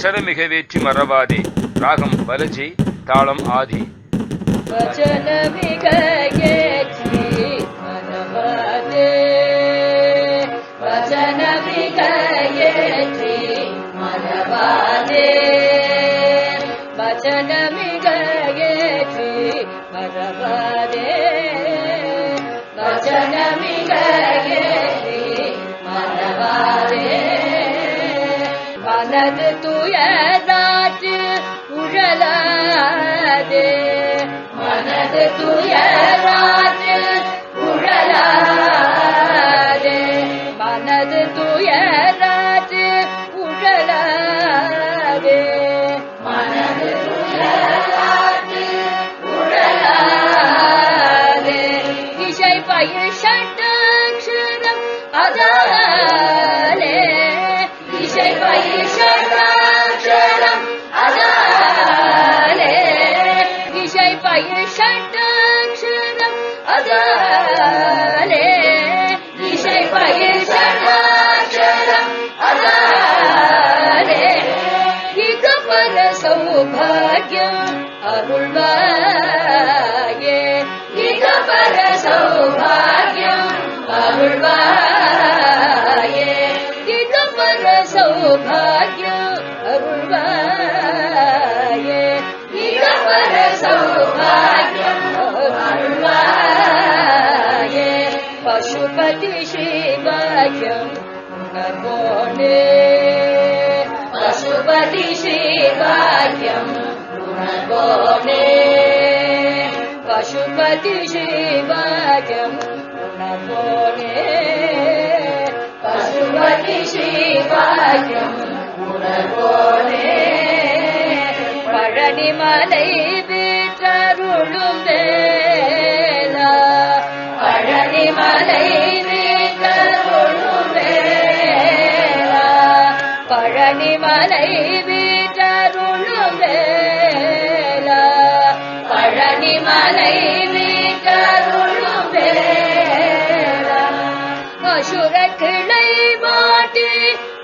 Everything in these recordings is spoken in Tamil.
வசன மிக வேற்றி மறவாதே. ராகம் பலஜி தாளம் ஆதி. வச்சன மிக ஏற்றி மறவாதே. வச்சன மிக மறவாதே. வச்சன மிக மறவாதே. மனது துயராற்று உழலாது. மனது துயராற்று உழலாது. மனது துயராற்று உழலாது. மனது துயராற்று உழலாது. இசை பயிர் சட்டாட்சரம் அதான் இசை பயிர் சட்டாட்சரம் அதாலே இசை பயிர் சட்டாட்சரம் அதாலே இக பர சௌபாகியம் பசுபதி சிவாயம் உணர்வோனே பசுபதி சிவாயம் உணர்வோனே பசுபதி சிவாயம் உணர்வோனே பசுபதி சிவாயம் உணர்வோனே பழனிமலை வீற்றருளும் வேலா பழனிமலை வீற்றருளும் வேலா பழனிமலை வீற்றருளும் வேலா பழனிமலை வீற்றருளும் வேலா அசுர கிளை மாட்டி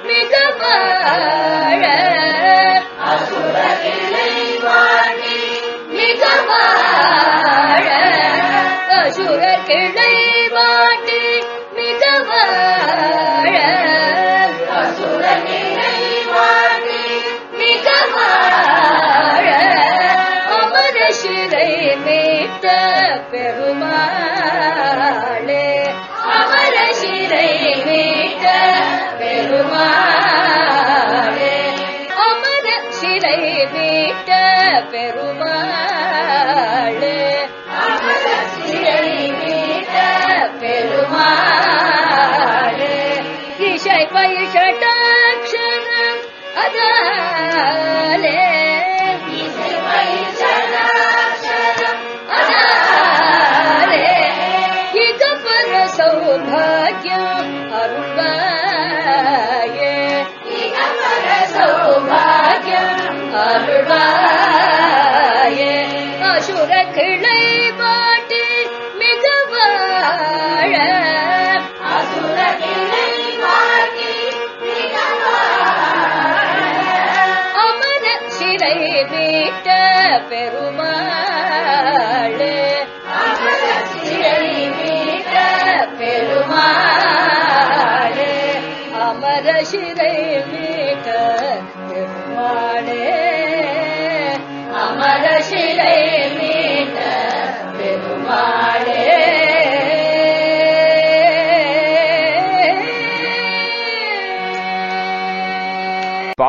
மிக வாழ அசுர கிளை மாட்டி மிக வாழ அசுர கிளை இசை பயிஷடாட்சரம்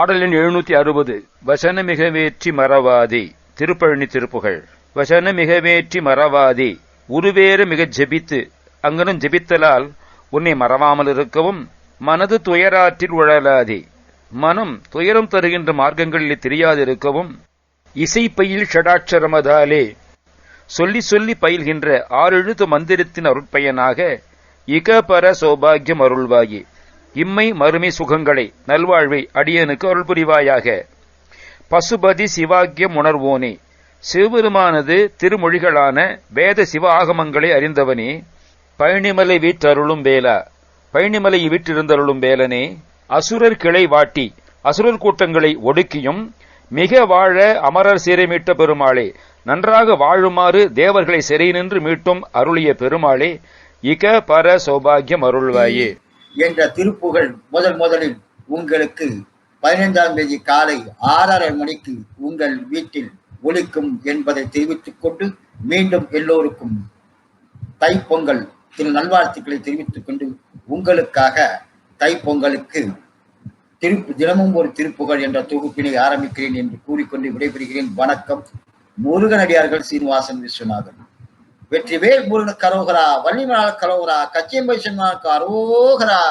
பாடலின் எழுநூத்தி அறுபது. வசனமிகவேற்றி மறவாதி. திருப்பழனி திருப்புகள். வசனமிகவேற்றி மறவாதி. உருவேறு மிக ஜெபித்து. அங்கனும் ஜெபித்தலால் உன்னை மறவாமல் இருக்கவும் மனது துயராற்றில் உழலாதே. மனம் துயரம் தருகின்ற மார்க்கங்களில் தெரியாதிருக்கவும் இசைப்பையில் ஷடாட்சரமதாலே. சொல்லி சொல்லி பயில்கின்ற ஆறெழுத்து மந்திரத்தின் அருட்பயனாக இகபர சௌபாகியம் அருள்வாயி. இம்மை மறுமை சுகங்களை நல்வாழ்வை அடியனுக்கு அருள் புரிவாயாக பசுபதி சிவாக்கியம் உணர்வோனே சிவபெருமானது திருமொழிகளான வேத சிவ ஆகமங்களை அறிந்தவனே பழனிமலை வீற்றருளும் வேலா பழனிமலை வீற்றிருந்தருளும் வேலனே அசுரர் கிளை வாட்டி அசுரர் கூட்டங்களை ஒடுக்கியும் மிக வாழ அமரர் சீரை மீட்ட பெருமாளே நன்றாக வாழுமாறு தேவர்களை சிறை நின்று மீட்டும் அருளிய பெருமாளே இக பர சௌபாகியம் அருள்வாயே. என்ற திருப்புகழ் முதல் முதலில் உங்களுக்கு பதினைந்தாம் தேதி காலை ஆறரை மணிக்கு உங்கள் வீட்டில் ஒழிக்கும் என்பதை தெரிவித்துக் கொண்டு மீண்டும் எல்லோருக்கும் தைப்பொங்கல் திரு நல்வாழ்த்துக்களை தெரிவித்துக் கொண்டு உங்களுக்காக தைப்பொங்கலுக்கு திருப்பு தினமும் ஒரு திருப்புகழ் என்ற தொகுப்பினை ஆரம்பிக்கிறேன் என்று கூறிக்கொண்டு விடைபெறுகிறேன். வணக்கம். முருகனடியார்கள் சீனிவாசன் விஸ்வநாதன். வெற்றிவேல் முருகன் கரோகரா வள்ளிமலால் கரோகரா கச்சியம்பை சொன்னார் கரோகரா.